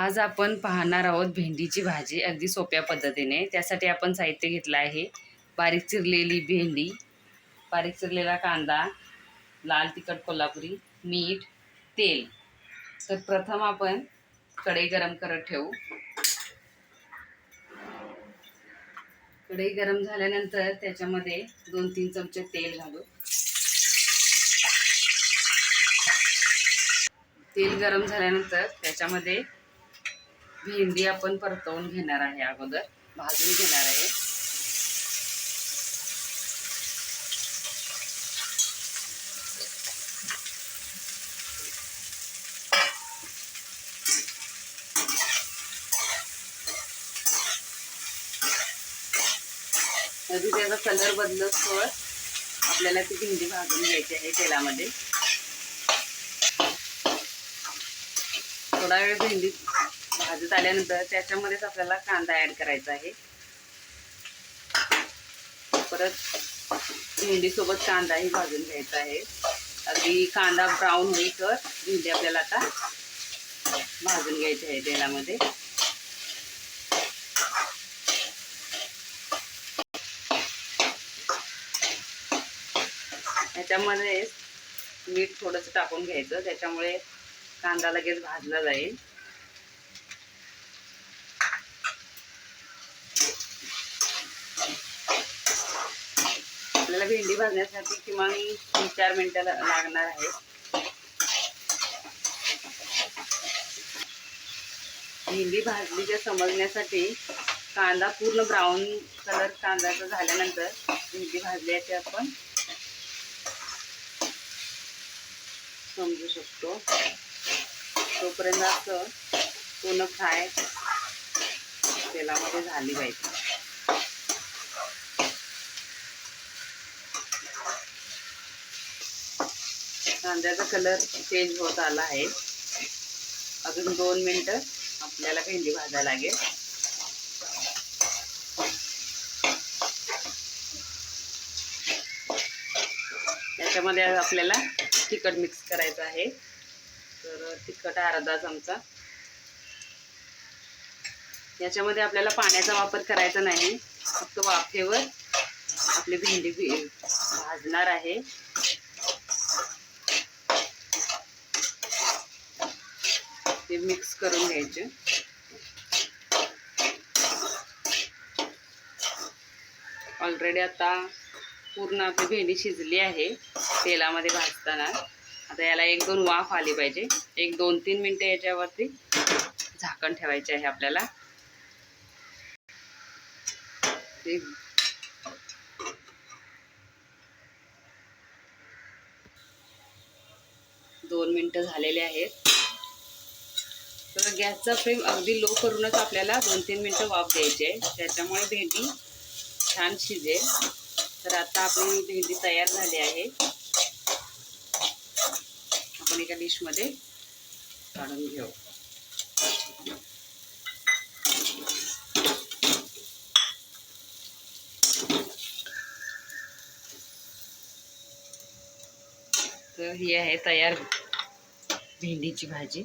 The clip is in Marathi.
आज आपण पाहणार आहोत भेंडीची भाजी अगदी सोप्या पद्धतीने. त्यासाठी आपण साहित्य घेतलं आहे. बारीक चिरलेली भेंडी बारीक चिरलेला कांदा लाल तिखट कोल्हापुरी मीठ तेल. तर प्रथम आपण कढई गरम करत ठेवू. कढई गरम झाल्यानंतर त्याच्यामध्ये दोन तीन चमचे तेल घालू. तेल गरम झाल्यानंतर त्याच्यामध्ये भेंडी आपण परतवून घेणार आहे अगोदर. भाजून घेणार आहे. अगदी त्याचा कलर बदलतोवर आपल्याला ती भेंडी भाजून घ्यायची आहे तेलामध्ये. थोडा वेळ भेंडी भाजत आल्यानंतर त्याच्यामध्येच आपल्याला कांदा ॲड करायचा आहे. परत भेंडीसोबत कांदाही भाजून घ्यायचा आहे. अगदी कांदा ब्राऊन होईल तर भेंडी आपल्याला आता भाजून घ्यायची आहे तेलामध्ये. त्याच्यामध्ये मीठ थोडंसं टाकून घ्यायचं. त्याच्यामुळे कांदा लगेच भाजला जाईल. आपल्याला भेंडी भाजण्यासाठी किमान तीन चार मिनटं लागणार आहे. भेंडी भाजली ते समजण्यासाठी कांदा पूर्ण ब्राऊन कलर कांद्याचा झाल्यानंतर भेंडी भाजल्याचे आपण समजू शकतो. तोपर्यंत असं पूर्ण फ्राय तेलामध्ये झाली पाहिजे. कांद्याचा कलर चेंज होत आला आहे. अजून दोन मिनटं आपल्याला भेंडी भाजायला लागेल. त्याच्यामध्ये आपल्याला तिखट मिक्स करायचं आहे. तर तिखट अर्धा चमचा. याच्यामध्ये आपल्याला पाण्याचा वापर करायचा नाही. फक्त वाफेवर आपली भेंडी भाजणार आहे. ते मिक्स करून घ्यायचे. ऑलरेडी आता पूर्ण आपली भेंडी शिजली आहे तेलामध्ये भाजताना. आता याला एक दोन वाफ आली पाहिजे. एक दोन तीन मिनटं याच्यावरती झाकण ठेवायचे आहे आपल्याला. दोन मिनटं झालेले आहेत. गॅसचा फ्लेम अगदी लो करूनच आपल्याला दोन तीन मिनटं वाफ द्यायची आहे. त्याच्यामुळे भेंडी छान शिजेल. तर आता आपली भेंडी तयार झाली आहे. आपण एका डिशमध्ये काढून घेऊ. तर ही आहे तयार भेंडीची भाजी.